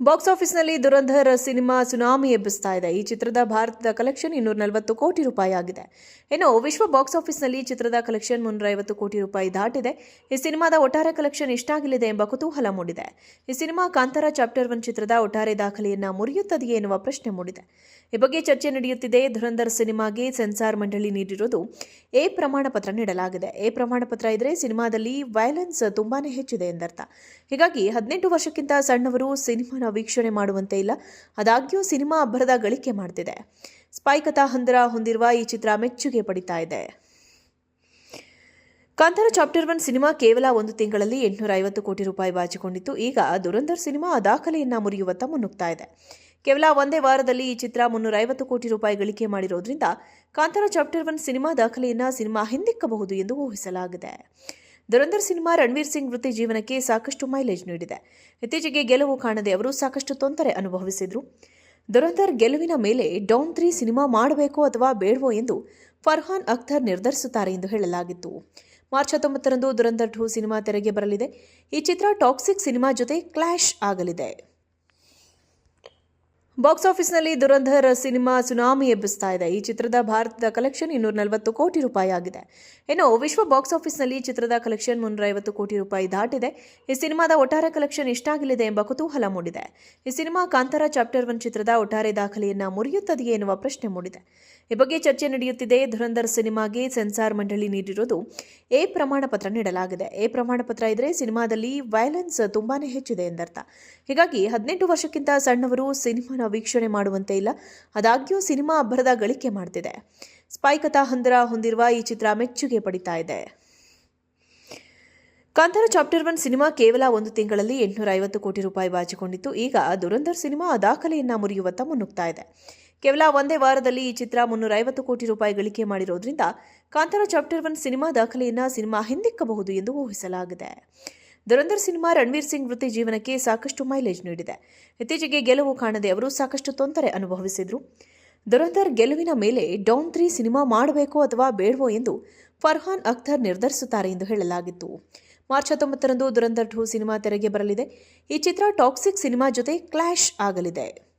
Box ಆಫೀಸ್ನಲ್ಲಿ Dhurandhar cinema tsunami ಎಬ್ಬಿಸ್ತಾ ಇದೆ. ಈ ಚಿತ್ರದ ಭಾರತದ ಕಲೆಕ್ಷನ್ ಇನ್ನೂರ ನಲವತ್ತು ಕೋಟಿ ರೂಪಾಯಿ ಆಗಿದೆ. ಇನ್ನು ವಿಶ್ವ ಬಾಕ್ಸ್ ಆಫೀಸ್ನಲ್ಲಿ ಚಿತ್ರದ ಕಲೆಕ್ಷನ್ ಮುನ್ನೂರ ಐವತ್ತು ಕೋಟಿ ರೂಪಾಯಿ ದಾಟಿದೆ. ಈ ಸಿನಿಮಾದ ಒಟ್ಟಾರೆ ಕಲೆಕ್ಷನ್ ಎಷ್ಟಾಗಲಿದೆ ಎಂಬ ಕುತೂಹಲ ಮೂಡಿದೆ. ಈ ಸಿನಿಮಾ ಕಾಂತಾರ ಚಾಪ್ಟರ್ ಒನ್ ಚಿತ್ರದ ಒಟ್ಟಾರೆ ದಾಖಲೆಯನ್ನ ಮುರಿಯುತ್ತದೆಯೇ ಎನ್ನುವ ಪ್ರಶ್ನೆ ಮೂಡಿದೆ. ಈ ಬಗ್ಗೆ ಚರ್ಚೆ ನಡೆಯುತ್ತಿದೆ. ಧುರಂಧರ್ ಸಿನಿಮಾಗೆ ಸೆನ್ಸಾರ್ ಮಂಡಳಿ ನೀಡಿರುವುದು ಎ ಪ್ರಮಾಣ ಪತ್ರ ನೀಡಲಾಗಿದೆ. ಎ ಪ್ರಮಾಣ ಪತ್ರ ಇದ್ರೆ ಸಿನಿಮಾದಲ್ಲಿ ವೈಲೆನ್ಸ್ ತುಂಬಾನೇ ಹೆಚ್ಚಿದೆ ಎಂದರ್ಥ. ಹೀಗಾಗಿ ಹದಿನೆಂಟು ವರ್ಷಕ್ಕಿಂತ ಸಣ್ಣವರು ಸಿನಿಮಾನ ವೀಕ್ಷಣೆ ಮಾಡುವಂತೆ ಇಲ್ಲ. ಆದಾಗ್ಯೂ ಸಿನಿಮಾ ಅಬ್ಬರದ ಗಳಿಕೆ ಮಾಡ್ತಿದೆ. ಸ್ಪೈ ಕಥಾ ಹಂದರ ಹೊಂದಿರುವ ಈ ಚಿತ್ರ ಮೆಚ್ಚುಗೆ ಪಡಿತಾ ಇದೆ. ಕಾಂತಾರ ಚಾಪ್ಟರ್ ಒನ್ ಸಿನಿಮಾ ಕೇವಲ ಒಂದು ತಿಂಗಳಲ್ಲಿ ಎಂಟುನೂರ ಐವತ್ತು ಕೋಟಿ ರೂಪಾಯಿ ಬಾಚಿಕೊಂಡಿತ್ತು. ಈಗ ದುರಂಧರ್ ಸಿನಿಮಾ ಆ ದಾಖಲೆಯನ್ನ ಮುರಿಯುವತ್ತ ಮುನ್ನುಗ್ತಾ ಇದೆ. ಕೇವಲ ಒಂದೇ ವಾರದಲ್ಲಿ ಈ ಚಿತ್ರ ಮುನ್ನೂರ ಐವತ್ತು ಕೋಟಿ ರೂಪಾಯಿ ಗಳಿಕೆ ಮಾಡಿರೋದ್ರಿಂದ ಕಾಂತಾರ ಚಾಪ್ಟರ್ ಒನ್ ಸಿನಿಮಾ ದಾಖಲೆಯನ್ನ ಸಿನಿಮಾ ಹಿಂದಿಕ್ಕಬಹುದು ಎಂದು ಊಹಿಸಲಾಗಿದೆ. ದುರಂಧರ್ ಸಿನಿಮಾ ರಣವೀರ್ ಸಿಂಗ್ ವೃತ್ತಿ ಜೀವನಕ್ಕೆ ಸಾಕಷ್ಟು ಮೈಲೇಜ್ ನೀಡಿದೆ. ಇತ್ತೀಚೆಗೆ ಗೆಲುವು ಕಾಣದೆ ಅವರು ಸಾಕಷ್ಟು ತೊಂದರೆ ಅನುಭವಿಸಿದ್ರು. ಧುರಂಧರ್ ಗೆಲುವಿನ ಮೇಲೆ ಡೌನ್ ತ್ರೀ ಸಿನಿಮಾ ಮಾಡಬೇಕೋ ಅಥವಾ ಬೇಡವೋ ಎಂದು ಫರ್ಹಾನ್ ಅಖ್ತರ್ ನಿರ್ಧರಿಸುತ್ತಾರೆ ಎಂದು ಹೇಳಲಾಗಿತ್ತು. ಮಾರ್ಚ್ ಹತ್ತೊಂಬತ್ತರಂದು ಧುರಂಧರ್ ಟೂ ಸಿನಿಮಾ ತೆರೆಗೆ ಬರಲಿದೆ. ಈ ಚಿತ್ರ ಟಾಕ್ಸಿಕ್ ಸಿನಿಮಾ ಜೊತೆ ಕ್ಲಾಶ್ ಆಗಲಿದೆ. ಬಾಕ್ಸ್ ಆಫೀಸ್ನಲ್ಲಿ ದುರಂಧರ್ ಸಿನಿಮಾ ಸುನಾಮಿ ಎಬ್ಬಿಸ್ತಾ ಇದೆ. ಈ ಚಿತ್ರದ ಭಾರತದ ಕಲೆಕ್ಷನ್ ಇನ್ನೂರ ನಲವತ್ತು ಕೋಟಿ ರೂಪಾಯಿ ಆಗಿದೆ. ಇನ್ನು ವಿಶ್ವ ಬಾಕ್ಸ್ ಆಫೀಸ್ನಲ್ಲಿ ಚಿತ್ರದ ಕಲೆಕ್ಷನ್ ಮುನ್ನೂರ ಐವತ್ತು ಕೋಟಿ ರೂಪಾಯಿ ದಾಟಿದೆ. ಈ ಸಿನಿಮಾದ ಒಟ್ಟಾರೆ ಕಲೆಕ್ಷನ್ ಎಷ್ಟಾಗಲಿದೆ ಎಂಬ ಕುತೂಹಲ ಮೂಡಿದೆ. ಈ ಸಿನಿಮಾ ಕಾಂತಾರ ಚಾಪ್ಟರ್ ಒನ್ ಚಿತ್ರದ ಒಟ್ಟಾರೆ ದಾಖಲೆಯನ್ನು ಮುರಿಯುತ್ತದೆಯೇ ಎನ್ನುವ ಪ್ರಶ್ನೆ ಮೂಡಿದೆ. ಈ ಬಗ್ಗೆ ಚರ್ಚೆ ನಡೆಯುತ್ತಿದೆ. ಧುರಂಧರ್ ಸಿನಿಮಾಗೆ ಸೆನ್ಸಾರ್ ಮಂಡಳಿ ನೀಡಿರುವುದು ಎ ಪ್ರಮಾಣ ಪತ್ರ ನೀಡಲಾಗಿದೆ. ಎ ಪ್ರಮಾಣ ಪತ್ರ ಇದ್ರೆ ಸಿನಿಮಾದಲ್ಲಿ ವೈಲೆನ್ಸ್ ತುಂಬಾನೇ ಹೆಚ್ಚಿದೆ ಎಂದರ್ಥ. ಹೀಗಾಗಿ ಹದಿನೆಂಟು ವರ್ಷಕ್ಕಿಂತ ಸಣ್ಣವರು ಸಿನಿಮಾನ ವೀಕ್ಷಣೆ ಮಾಡುವಂತೆ ಇಲ್ಲ. ಆದಾಗ್ಯೂ ಸಿನಿಮಾ ಅಬ್ಬರದ ಗಳಿಕೆ ಮಾಡ್ತಿದೆ. ಸ್ಪೈ ಕಥಾ ಹಂದರ ಹೊಂದಿರುವ ಈ ಚಿತ್ರ ಮೆಚ್ಚುಗೆ ಪಡಿತಾ ಇದೆ. ಕಾಂತಾರ ಚಾಪ್ಟರ್ ಒನ್ ಸಿನಿಮಾ ಕೇವಲ ಒಂದು ತಿಂಗಳಲ್ಲಿ ಎಂಟುನೂರ ಐವತ್ತು ಕೋಟಿ ರೂಪಾಯಿ ಬಾಚಿಕೊಂಡಿತ್ತು. ಈಗ ದುರಂಧರ್ ಸಿನಿಮಾ ಆ ದಾಖಲೆಯನ್ನ ಮುರಿಯುವತ್ತ ಮುನ್ನುಗ್ತಾ ಇದೆ. ಕೇವಲ ಒಂದೇ ವಾರದಲ್ಲಿ ಈ ಚಿತ್ರ ಮುನ್ನೂರ ಐವತ್ತು ಕೋಟಿ ರೂಪಾಯಿ ಗಳಿಕೆ ಮಾಡಿರೋದ್ರಿಂದ ಕಾಂತಾರ ಚಾಪ್ಟರ್ ಒನ್ ಸಿನಿಮಾ ದಾಖಲೆಯನ್ನು ಸಿನಿಮಾ ಹಿಂದಿಕ್ಕಬಹುದು ಎಂದು ಊಹಿಸಲಾಗಿದೆ. ದುರಂಧರ್ ಸಿನಿಮಾ ರಣವೀರ್ ಸಿಂಗ್ ವೃತ್ತಿ ಜೀವನಕ್ಕೆ ಸಾಕಷ್ಟು ಮೈಲೇಜ್ ನೀಡಿದೆ. ಇತ್ತೀಚೆಗೆ ಗೆಲುವು ಕಾಣದೆ ಅವರು ಸಾಕಷ್ಟು ತೊಂದರೆ ಅನುಭವಿಸಿದ್ರು. ಧುರಂಧರ್ ಗೆಲುವಿನ ಮೇಲೆ ಡೌನ್ ತ್ರೀ ಸಿನಿಮಾ ಮಾಡಬೇಕೋ ಅಥವಾ ಬೇಡವೋ ಎಂದು ಫರ್ಹಾನ್ ಅಖ್ತರ್ ನಿರ್ಧರಿಸುತ್ತಾರೆ ಎಂದು ಹೇಳಲಾಗಿತ್ತು. ಮಾರ್ಚ್ ಹತ್ತೊಂಬತ್ತರಂದು ದುರಂಧರ್ ಟೂ ಸಿನಿಮಾ ತೆರೆಗೆ ಬರಲಿದೆ. ಈ ಚಿತ್ರ ಟಾಕ್ಸಿಕ್ ಸಿನಿಮಾ ಜೊತೆ ಕ್ಲಾಶ್ ಆಗಲಿದೆ.